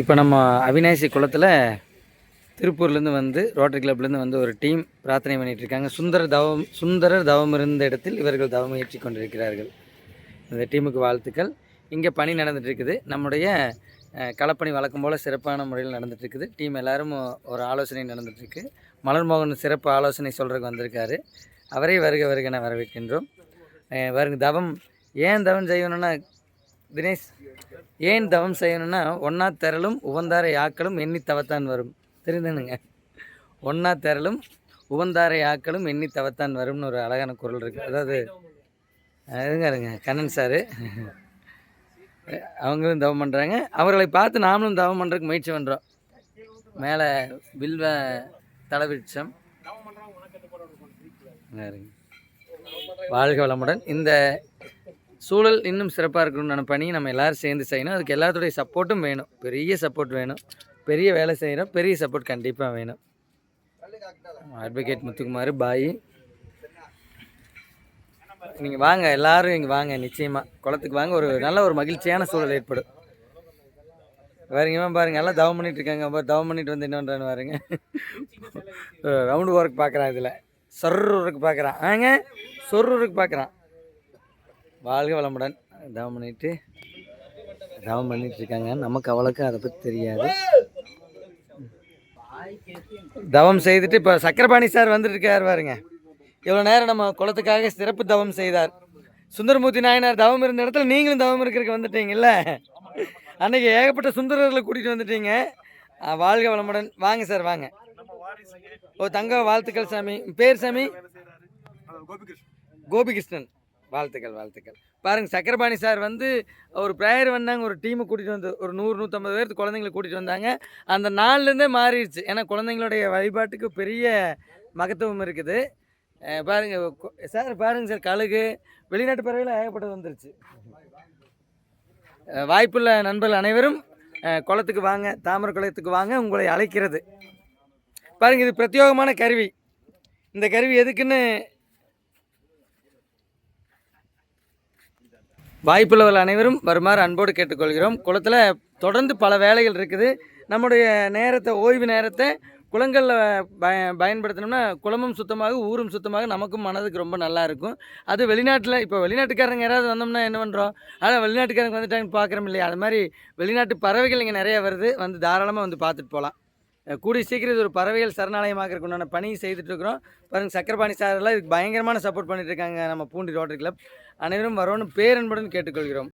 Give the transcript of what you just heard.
இப்போ நம்ம அவினாசி குளத்தில் திருப்பூர்லேருந்து வந்து ரோட்டரி கிளப்லேருந்து வந்து ஒரு டீம் பிரார்த்தனை பண்ணிகிட்ருக்காங்க இருக்காங்க. சுந்தர தவம் சுந்தரர் தவம் இருந்த இடத்தில் இவர்கள் தவம் இயற்றி கொண்டிருக்கிறார்கள். இந்த டீமுக்கு வாழ்த்துக்கள். இங்கே பணி நடந்துகிட்ருக்குது இருக்குது. நம்முடைய களப்பணி வழக்கம் போல் சிறப்பான முறையில் நடந்துகிட்ருக்குது டீம் எல்லாரும் ஒரு ஆலோசனை நடந்துகிட்ருக்கு மலர்மோகன் சிறப்பு ஆலோசனை சொல்கிறதுக்கு வந்திருக்காரு. அவரே வருக வருகன வரவேற்கின்றோம். வருங்க தவம். ஏன் தவம் செய்யணும்னா தினேஷ் ஏன் தவம் செய்யணும்னா ஒன்றா திரளும் உவந்தாரை ஆக்களும் எண்ணி தவத்தான் வரும். தெரியுதுனுங்க ஒன்றா திரளும் உவந்தாரை ஆக்களும் எண்ணி தவத்தான் வரும்னு ஒரு அழகான குரல் இருக்குது அதாவது அதுங்க இருங்க கண்ணன் சாரு. அவங்களும் தவம் பண்ணுறாங்க அவர்களை பார்த்து நாமளும் தவம் பண்ணுறதுக்கு முயற்சி பண்ணுறோம் மேலே வில்வ தலவிருட்சம். வாழ்க வளமுடன். இந்த சூழல் இன்னும் சிறப்பாக இருக்கணும்னு பணி நம்ம எல்லாரும் சேர்ந்து செய்யணும். அதுக்கு எல்லாத்துடைய சப்போர்ட்டும் வேணும். பெரிய சப்போர்ட் வேணும். பெரிய வேலை செய்கிறோம் பெரிய சப்போர்ட் கண்டிப்பாக வேணும். அட்வொகேட் முத்துக்குமார் பாய். நீங்கள் வாங்க. எல்லாரும் இங்கே வாங்க. நிச்சயமாக குளத்துக்கு வாங்க. ஒரு நல்ல ஒரு மகிழ்ச்சியான சூழல் ஏற்படும். பாருங்க இவன் பாருங்க. எல்லாம் தவம் பண்ணிட்டு இருக்காங்க. தவம் பண்ணிட்டு வந்து என்ன பண்ணுறான்னு பாருங்க. ரவுண்டு ஒர்க் பார்க்குறான் இதில். சொர்ருக்கு பார்க்குறான் ஆங்க சொர்ருக்கு பார்க்குறான் வாழ்க வளமுடன். தவம் பண்ணிட்டு தவம் பண்ணிட்டு இருக்காங்க நமக்கு அவ்வளோக்கு அதை பற்றி தெரியாது. தவம் செய்துட்டு இப்போ சக்கரபாணி சார் வந்துட்டு இருக்கார் பாருங்க. இவ்வளோ நேரம் நம்ம குளத்துக்காக சிறப்பு தவம் செய்தார். சுந்தரமூர்த்தி நாயனார் தவம் இருந்த இடத்துல நீங்களும் தவம் இருக்கிறதுக்கு வந்துட்டீங்கல்ல? அன்னைக்கு ஏகப்பட்ட சுந்தரர்களை கூட்டிகிட்டு வந்துட்டீங்க. வாழ்க வளமுடன். வாங்க சார் வாங்க. ஓ தங்க வாழ்த்துக்கள் சாமி. பேர் சாமி? கோபிகிருஷ்ணன். வாழ்த்துக்கள் வாழ்த்துக்கள். பாருங்கள் சக்கரபாணி சார் வந்து ஒரு ப்ரேயர் வந்தாங்க ஒரு டீமை கூட்டிகிட்டு வந்து ஒரு நூறு நூற்றம்பது பேர்த்து குழந்தைங்களை கூட்டிகிட்டு வந்தாங்க. அந்த நாள்லேருந்தே மாறிடுச்சு. ஏன்னா குழந்தைங்களுடைய வழிபாட்டுக்கு பெரிய மகத்துவம் இருக்குது. பாருங்கள் சார் பாருங்க சார் கழுகு வெளிநாட்டு பறவைகள் ஏகப்பட்டது வந்துருச்சு. வாய்ப்புள்ள நண்பர்கள் அனைவரும் குளத்துக்கு வாங்க தாமரை குளத்துக்கு வாங்க உங்களை அழைக்கிறது. பாருங்கள் இது பிரத்யேகமான கருவி. இந்த கருவி எதுக்குன்னு வாய்ப்புள்ளவர்கள் அனைவரும் வருமாறு அன்போடு கேட்டுக்கொள்கிறோம். குளத்தில் தொடர்ந்து பல வேலைகள் இருக்குது. நம்முடைய நேரத்தை ஓய்வு நேரத்தை குளங்களில் பய பயன்படுத்தினோம்னா குளமும் சுத்தமாக ஊரும் சுத்தமாக நமக்கும் மனதுக்கு ரொம்ப நல்லா இருக்கும். அது வெளிநாட்டில் இப்போ வெளிநாட்டுக்காரங்க யாராவது வந்தோம்னா என்ன பண்ணுறோம் ஆனால் வெளிநாட்டுக்காரங்க வந்துட்டாங்கன்னு பார்க்குறோம் இல்லையா? அது மாதிரி வெளிநாட்டு பறவைகள் இங்கே நிறைய வருது. வந்து தாராளமாக வந்து பார்த்துட்டு போகலாம் கூடிய சீக்கிரம் இது ஒரு பறவைகள் சரணாலயமாக்கிறதுக்கு உண்டான பணி செய்துட்டு இருக்கிறோம் பாருங்க சக்கரபாணி சாரெல்லாம் இதுக்கு பயங்கரமான சப்போர்ட் பண்ணிட்டு இருக்காங்க நம்ம பூண்டி ரோட்டரி கிளப் அனைவரும் வரணும் பேரன்புடன் கேட்டுக்கொள்கிறோம்.